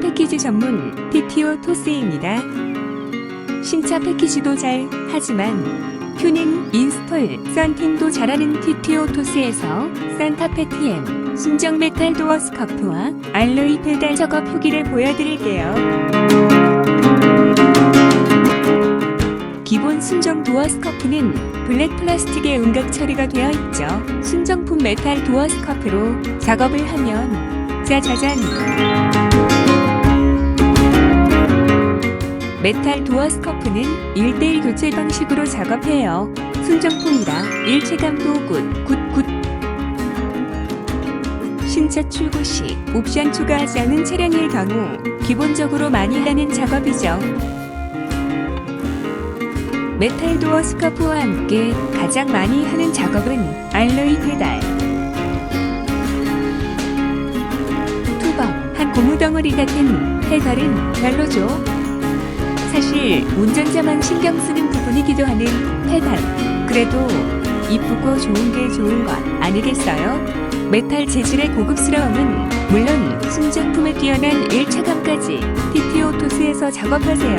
패키지 전문 TTO 토스입니다. 신차 패키지도 잘 하지만 튜닝, 인스톨, 썬팅도 잘하는 TTO 토스에서 산타페 TM, 순정 메탈 도어 스커프와 알로이 페달 작업 후기를 보여드릴게요. 기본 순정 도어 스커프는 블랙 플라스틱의 음각 처리가 되어 있죠. 순정품 메탈 도어 스커프로 작업을 하면 짜자잔! 메탈 도어 스커프는 1대1 교체 방식으로 작업해요. 순정품이라 일체감도 굿, 굿, 굿. 신차 출고 시 옵션 추가하지 않은 차량일 경우 기본적으로 많이 하는 작업이죠. 메탈 도어 스카프와 함께 가장 많이 하는 작업은 알로이 페달. 덩어리 같은 페달은 별로죠. 사실 운전자만 신경 쓰는 부분이기도 하는 페달. 그래도 이쁘고 좋은 게 좋은 것 아니겠어요? 메탈 재질의 고급스러움은 물론 순정품에 뛰어난 일차감까지 TTO 토스에서 작업하세요.